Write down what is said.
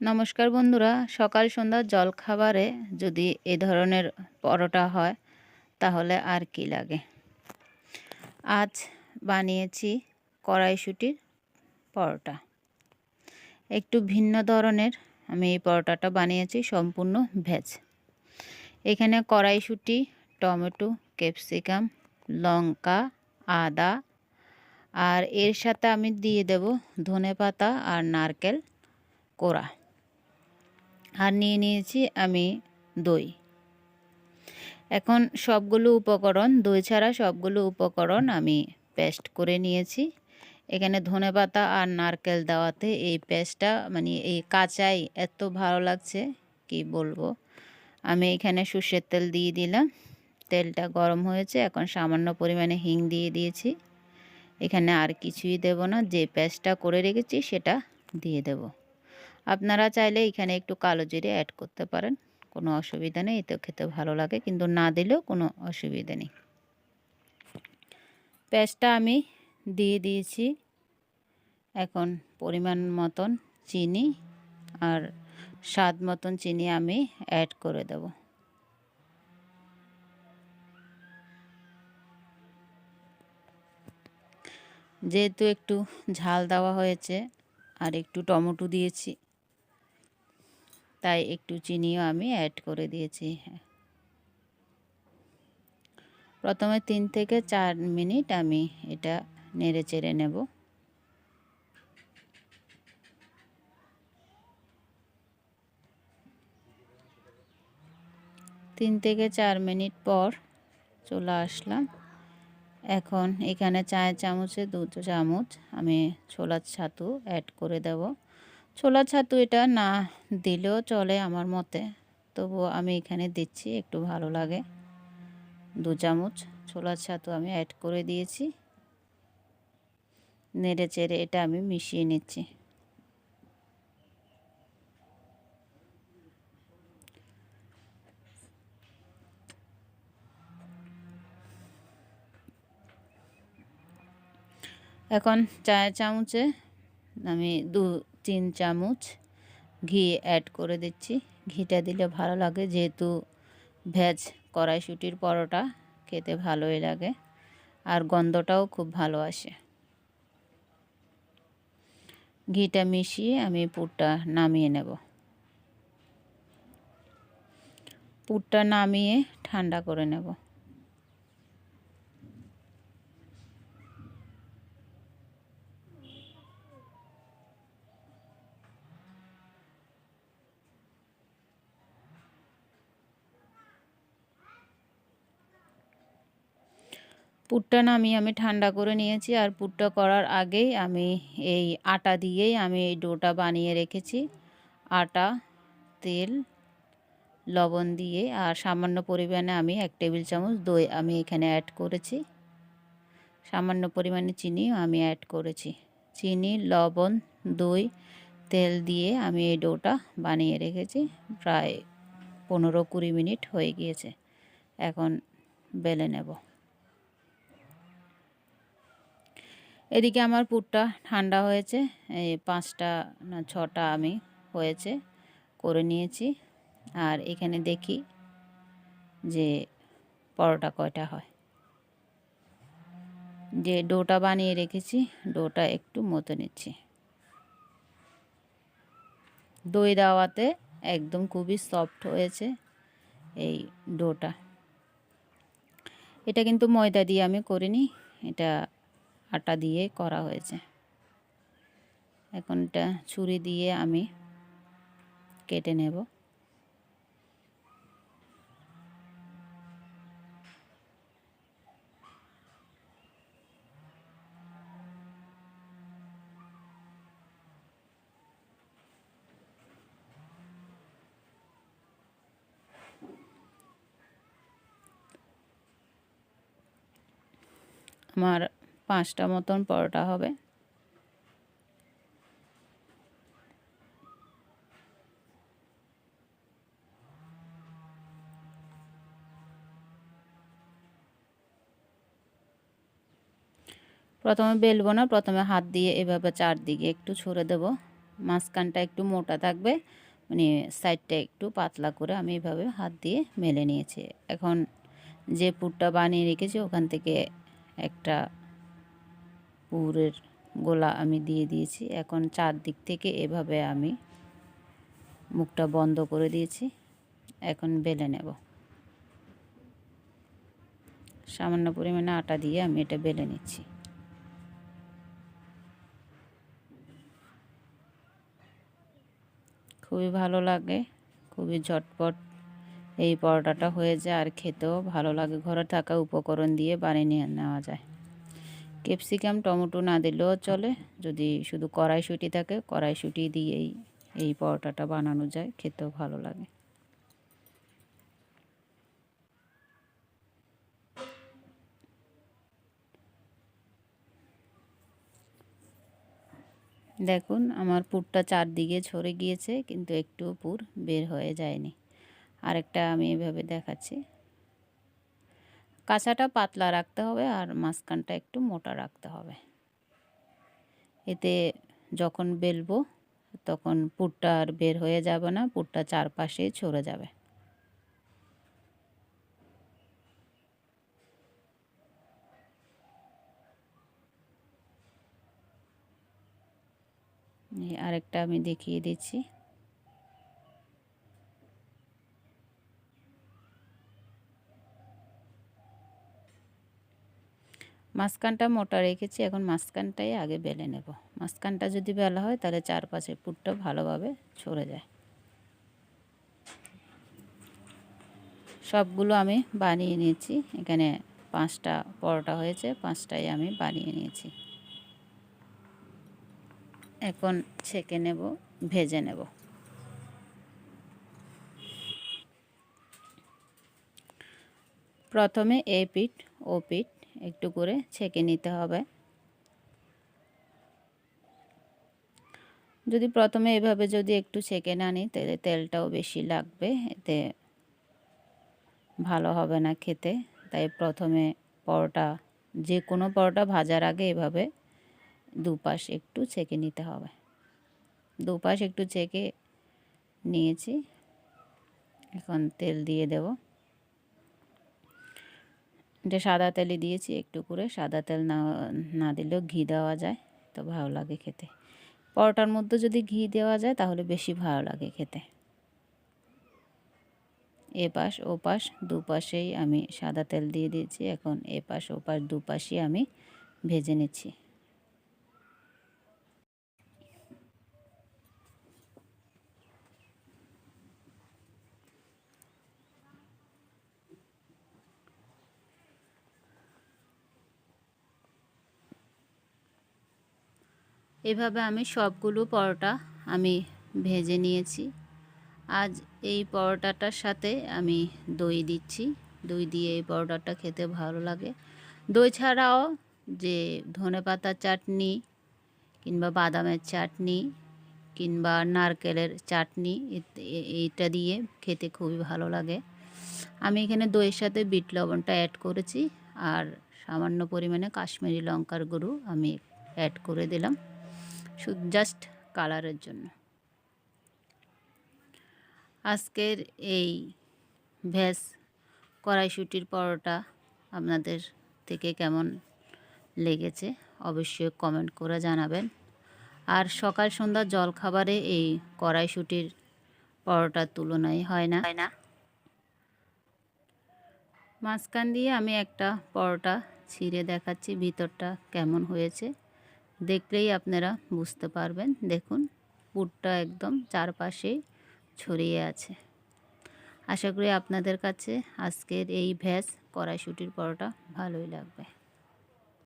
নমস্কার বন্ধুরা, সকাল সন্ধ্যার জলখাবারে যদি এ ধরনের পরোটা হয়, তাহলে আর কি লাগে? আজ বানিয়েছি কড়াইশুটির পরোটা। একটু ভিন্ন ধরনের আমি এই পরোটাটা বানিয়েছি, সম্পূর্ণ ভেজ। এখানে কড়াইশুটি, টমেটো, ক্যাপসিকাম, লঙ্কা, আদা, আর এর সাথে আমি দিয়ে দেব ধনে পাতা আর নারকেল কোড়া। আর নিয়ে নিয়েছি আমি দই। এখন সবগুলো উপকরণ, দই ছাড়া সবগুলো উপকরণ আমি পেস্ট করে নিয়েছি। এখানে ধনে পাতা আর নারকেল দেওয়াতে এই পেস্টটা মানে এই কাঁচাই এত ভালো লাগছে, কি বলব? আমি এখানে সর্ষের তেল দিয়ে দিলাম। তেলটা গরম হয়েছে, এখন সামান্য পরিমাণে হিং দিয়ে দিয়েছি। এখানে আর কিছুই দেব না, যে পেস্টটা করে রেখেছি সেটা দিয়ে দেবো। আপনারা চাইলে এখানে একটু কালো জিরে অ্যাড করতে পারেন। কোনো অসুবিধা নেই এতে খেতে ভালো লাগে। কিন্তু না দিলেও কোনো অসুবিধা নেই। পেঁয়াজটা আমি দিয়ে দিয়েছি। এখন পরিমাণ মতন চিনি আর স্বাদ মতন চিনি আমি অ্যাড করে দেব। যেহেতু একটু ঝাল দেওয়া হয়েছে আর একটু টমেটো দিয়েছি তাই একটু চিনিও আমি অ্যাড করে দিয়েছি হ্যাঁ। প্রথমে তিন থেকে চার মিনিট আমি এটা নেড়ে চেড়ে নেব। তিন থেকে চার মিনিট পর চলে আসলাম। এখন এখানে চায়ের চামচে দুটো চামচ আমি ছোলার ছাতু অ্যাড করে দেব। ছোলা ছাতু এটা না দিলেও চলে আমার মতে। তবু আমি এখানে দিচ্ছি, একটু ভালো লাগে। দু চামচ ছোলার ছাতু আমি অ্যাড করে দিয়েছি। নেড়ে চেড়ে এটা আমি মিশিয়ে নিচ্ছি। এখন চায়ের চামচে আমি দু তিন চামচ ঘি অ্যাড করে দিচ্ছি। ঘিটা দিলে ভালো লাগে, যেহেতু ভেজ কড়াইশুটির পরোটা খেতে ভালোই লাগে আর গন্ধটাও খুব ভালো আসে। ঘিটা মিশিয়ে আমি পুরটা নামিয়ে নেব। পুরটা নামিয়ে ঠান্ডা করে নেব। পুরটা নামিয়ে আমি ঠান্ডা করে নিয়েছি আর পুরটা করার আগেই আমি এই আটা দিয়েই আমি এই ডোটা বানিয়ে রেখেছি। আটা, তেল, লবণ দিয়ে আর সামান্য পরিমাণে আমি এক টেবিল চামচ দই আমি এখানে অ্যাড করেছি। সামান্য পরিমাণে চিনিও আমি অ্যাড করেছি। চিনি, লবণ, দই, তেল দিয়ে আমি এই ডোটা বানিয়ে রেখেছি। প্রায় পনেরো কুড়ি মিনিট হয়ে গিয়েছে। এখন বেলে নেব। এদিকে আমার পুরটা ঠান্ডা হয়েছে, এই পাঁচটা না ছটা আমি হয়েছে, করে নিয়েছি। আর এখানে দেখি যে পরোটা কয়টা হয়। যে ডোটা বানিয়ে রেখেছি, ডোটা একটু মতো নিচ্ছি। দই দেওয়াতে একদম খুবই সফট হয়েছে এই ডোটা। এটা কিন্তু ময়দা দিয়ে আমি করিনি, এটা আটা দিয়ে করা হয়েছে। এখন এটা ছুরি দিয়ে আমি কেটে নেব। আমার পাঁচটা মতন পরোটা হবে। প্রথমে বেলবো না, প্রথমে হাত দিয়ে এভাবে চারদিকে একটু ছড়ে দেব। মাঝখানটা একটু মোটা থাকবে মানে সাইডটা একটু পাতলা করে আমি এভাবে হাত দিয়ে মেলে নিয়েছি। এখন যে পুরটা বানিয়ে রেখেছি, ওখান থেকে একটা পুরের গোলা আমি দিয়ে দিয়েছি। এখন চারদিক থেকে এভাবে আমি মুখটা বন্ধ করে দিয়েছি। এখন বেলে নেব। সামান্য পরিমাণে আটা দিয়ে আমি এটা বেলে নিচ্ছি। খুবই ভালো লাগে, খুবই ঝটপট এই পরোটাটা হয়ে যায় আর খেতেও ভালো লাগে। ঘরে থাকা উপকরণ দিয়ে বানিয়ে নিয়ে নেওয়া যায়। ক্যাপসিকাম, টমেটো না দিলেও চলে। যদি শুধু কড়াইশুঁটি থাকে, কড়াইশুঁটি দিয়েই এই পরোটাটা বানানো যায়, খেতেও ভালো লাগে। দেখুন, আমার পুরটা চারদিকে ছড়ে গিয়েছে, কিন্তু একটু পুর বের হয়ে যায়নি। আরেকটা আমি এভাবে দেখাচ্ছি। কাঁচাটা পাতলা রাখতে হবে আর মাঝখানটা একটু মোটা রাখতে হবে। এতে যখন বেলবো তখন পুরটা আর বের হয়ে যাবে না, পুরটা চারপাশে ছড়ে যাবে। আরেকটা আমি দেখিয়ে দিচ্ছি। মাঝখানটা মোটা রেখেছি, এখন মাঝখানটাই আগে বেলে নেব। মাঝখানটা যদি বেলা হয়, তাহলে চারপাশে পুরটা ভালোভাবে ছড়ে যায়। সবগুলো আমি বানিয়ে নিয়েছি। এখানে পাঁচটা পরোটা হয়েছে, পাঁচটাই আমি বানিয়ে নিয়েছি। এখন ছেঁকে নেব, ভেজে নেব। প্রথমে এ পিঠ, ও পিঠ একটু করে ছেঁকে নিতে হবে। যদি প্রথমে এভাবে যদি একটু ছেঁকে না নিই তাহলে তেলটাও বেশি লাগবে, এতে ভালো হবে না খেতে। তাই প্রথমে পরোটা যে কোনো পরোটা ভাজার আগে এভাবে দুপাশ একটু ছেঁকে নিতে হবে। দুপাশ একটু ছেঁকে নিয়েছি। এখন তেল দিয়ে দেব। এটা সাদা তেলে দিয়েছি একটু করে। সাদা তেল না না দিলেও ঘি দেওয়া যায়, তো ভালো লাগে খেতে। পরোটার মধ্যে যদি ঘি দেওয়া যায় তাহলে বেশি ভালো লাগে খেতে। এপাশ, ওপাশ, দুপাশেই আমি সাদা তেল দিয়ে দিয়েছি। এখন এপাশ, ওপাশ, দুপাশই আমি ভেজে নিচ্ছি। এভাবে আমি সবগুলো পরোটা আমি ভেজে নিয়েছি। আজ এই পরোটাটার সাথে আমি দই দিচ্ছি। দই দিয়ে এই পরোটাটা খেতে ভালো লাগে। দই ছাড়াও যে ধনে পাতার চাটনি কিংবা বাদামের চাটনি কিংবা নারকেলের চাটনি এইটা দিয়ে খেতে খুবই ভালো লাগে। আমি এখানে দইয়ের সাথে বিট লবণটা অ্যাড করেছি। আর সামান্য পরিমাণে কাশ্মীরি লঙ্কার গুঁড়ো আমি অ্যাড করে দিলাম। শুধু জাস্ট কালারের জন্য। আজকের এই ভেজ কড়াইশুটির পরোটা আপনাদের থেকে কেমন লেগেছে অবশ্যই কমেন্ট করে জানাবেন। আর সকাল সন্ধ্যা জলখাবারে এই কড়াইশুটির পরোটার তুলনায় হয় না। হয় না। মাঝখান দিয়ে আমি একটা পরোটা ছিঁড়ে দেখাচ্ছি ভিতরটা কেমন হয়েছে। দেখলেই আপনারা বুঝতে পারবেন। দেখুন পুরটা একদম চারপাশে ছড়িয়ে আছে। আশা করি আপনাদের কাছে আজকের এই ভ্যাস কড়াইশুটির পরোটা ভালোই লাগবে।